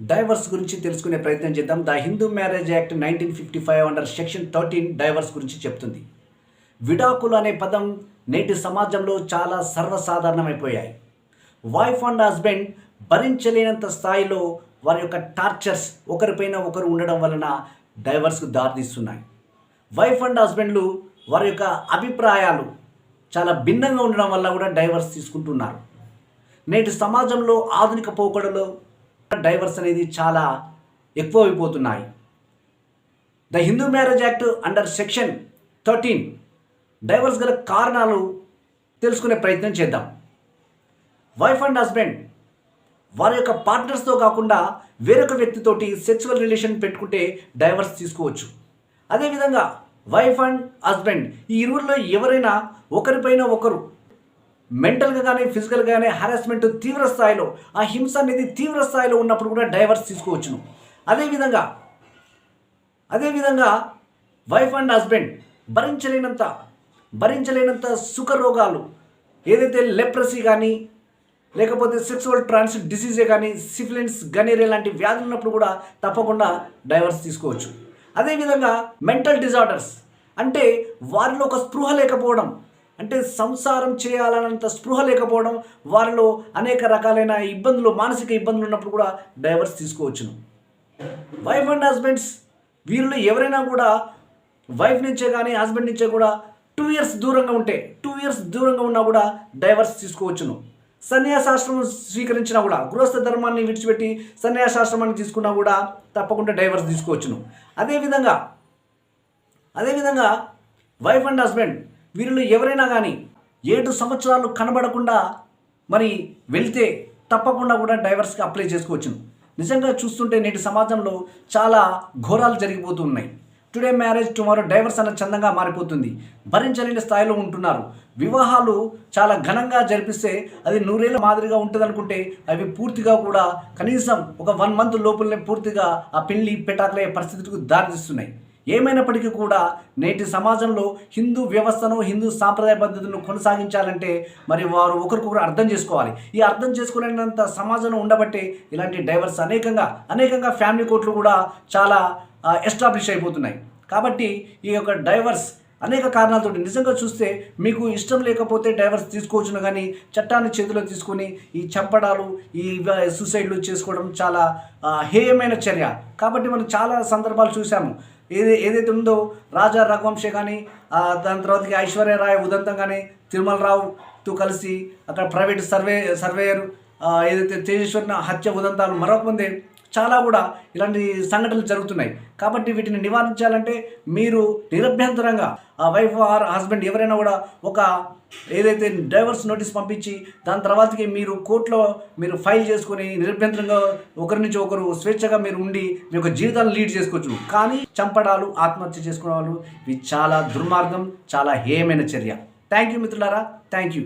Divorce గురించి తెలుసుకునే ప్రయత్నం చేద్దాం. The Hindu marriage act nineteen fifty five under section thirteen divorce గురించి చెప్తుంది. విడాకులు అనే పదం నేటి సమాజంలో చాలా సర్వసాధారణమైపోయాయి. వైఫ్ అండ్ హస్బెండ్ భరించలేనంత స్థాయిలో వారి యొక్క టార్చర్స్ ఒకరిపైన ఒకరు ఉండడం వలన డైవర్స్కు దారితీస్తున్నాయి. వైఫ్ అండ్ హస్బెండ్లు వారి యొక్క అభిప్రాయాలు చాలా భిన్నంగా ఉండడం వల్ల కూడా డైవర్స్ తీసుకుంటున్నారు. నేటి సమాజంలో ఆధునిక పోకడలో డైవర్స్ అనేది చాలా ఎక్కువ అయిపోతున్నాయి the Hindu Marriage Act under section thirteen divorce గల కారణాలు తెలుసుకునే ప్రయత్నం చేద్దాం. వైఫ్ అండ్ హస్బెండ్ వారి యొక్క పార్ట్నర్స్తో కాకుండా వేరొక వ్యక్తితోటి సెక్సువల్ రిలేషన్ పెట్టుకుంటే డైవర్స్ తీసుకోవచ్చు. అదేవిధంగా వైఫ్ అండ్ హస్బెండ్ ఈ ఇరువురిలో ఎవరైనా ఒకరిపైన ఒకరు మెంటల్గా కానీ ఫిజికల్గా కానీ హారాస్మెంట్ తీవ్ర స్థాయిలో ఆ హింస అనేది తీవ్ర స్థాయిలో ఉన్నప్పుడు కూడా డైవర్స్ తీసుకోవచ్చును. అదేవిధంగా అదేవిధంగా వైఫ్ అండ్ హస్బెండ్ భరించలేనంత భరించలేనంత సుఖ రోగాలు ఏదైతే లెప్రసీ కానీ లేకపోతే సెక్సువల్ ట్రాన్స్ డిసీజే కానీ సిఫిలిన్స్ గనేరియా లాంటి వ్యాధులు ఉన్నప్పుడు కూడా తప్పకుండా డైవర్స్ తీసుకోవచ్చు. అదేవిధంగా మెంటల్ డిజార్డర్స్ అంటే వారిలో ఒక స్పృహ లేకపోవడం అంటే సంసారం చేయాలన్నంత స్పృహ లేకపోవడం వారిలో అనేక రకాలైన ఇబ్బందులు మానసిక ఇబ్బందులు ఉన్నప్పుడు కూడా డైవర్స్ తీసుకోవచ్చును. వైఫ్ అండ్ హస్బెండ్స్ వీరిలో ఎవరైనా కూడా వైఫ్ నుంచే కానీ హస్బెండ్ నుంచే కూడా టూ ఇయర్స్ దూరంగా ఉంటే టూ ఇయర్స్ దూరంగా ఉన్నా కూడా డైవర్స్ తీసుకోవచ్చును. సన్యాసాశ్రమం స్వీకరించినా కూడా గృహస్థ ధర్మాన్ని విడిచిపెట్టి సన్యాసాశ్రమాన్ని తీసుకున్నా కూడా తప్పకుండా డైవర్స్ తీసుకోవచ్చును. అదేవిధంగా అదేవిధంగా వైఫ్ అండ్ హస్బెండ్ వీరిలో ఎవరైనా కానీ ఏడు సంవత్సరాలు కనబడకుండా మరి వెళ్తే తప్పకుండా కూడా డైవర్స్కి అప్లై చేసుకోవచ్చును. నిజంగా చూస్తుంటే నేటి సమాజంలో చాలా ఘోరాలు జరిగిపోతున్నాయి. టుడే మ్యారేజ్ టుమారో డైవర్స్ అన్న చందంగా మారిపోతుంది. భరించలేని స్థాయిలో ఉంటున్నారు. వివాహాలు చాలా ఘనంగా జరిపిస్తే అది నూరేళ్ళ మాదిరిగా ఉంటుంది అనుకుంటే అవి పూర్తిగా కూడా కనీసం ఒక వన్ మంత్ లోపలనే పూర్తిగా ఆ పెళ్ళి పెటాకులయ్యే పరిస్థితికి దారితీస్తున్నాయి. ఏమైనప్పటికీ కూడా నేటి సమాజంలో హిందూ వ్యవస్థను హిందూ సాంప్రదాయ పద్ధతులను కొనసాగించాలంటే మరి వారు ఒకరికొకరు అర్థం చేసుకోవాలి. ఈ అర్థం చేసుకునేంత సమాజంలో ఉండబట్టే ఇలాంటి డైవర్స్ అనేకంగా అనేకంగా ఫ్యామిలీ కోర్టులు కూడా చాలా ఎస్టాబ్లిష్ అయిపోతున్నాయి. కాబట్టి ఈ యొక్క డైవర్స్ అనేక కారణాలతో నిజంగా చూస్తే మీకు ఇష్టం లేకపోతే డైవర్స్ తీసుకోవచ్చును కానీ చట్టాన్ని చేతిలో తీసుకొని ఈ చంపడాలు ఈ సూసైడ్లు చేసుకోవడం చాలా హేయమైన చర్య. కాబట్టి మనం చాలా సందర్భాలు చూసాము ఏది ఏదైతే ఉందో రాజా రఘువంశే కానీ దాని తర్వాతకి ఐశ్వర్య రాయ్ ఉదంతం కానీ తిరుమల రావుతో కలిసి అక్కడ ప్రైవేట్ సర్వే సర్వేయర్ ఏదైతే తేజేశ్వరిన హత్య ఉదంతాలు మరొక ముందే చాలా కూడా ఇలాంటి సంఘటనలు జరుగుతున్నాయి. కాబట్టి వీటిని నివారించాలంటే మీరు నిరభ్యంతరంగా ఆ వైఫ్ ఆర్ హస్బెండ్ ఎవరైనా కూడా ఒక ఏదైతే డైవర్స్ నోటీస్ పంపించి దాని తర్వాతకి మీరు కోర్టులో మీరు ఫైల్ చేసుకొని నిరభ్యంతరంగా ఒకరి నుంచి ఒకరు స్వేచ్ఛగా మీరు ఉండి మీ యొక్క జీవితాన్ని లీడ్ చేసుకోవచ్చు. కానీ చంపడాలు ఆత్మహత్య చేసుకునే వాళ్ళు ఇవి చాలా దుర్మార్గం చాలా హేయమైన చర్య. థ్యాంక్ యూ మిత్రులారా. Thank you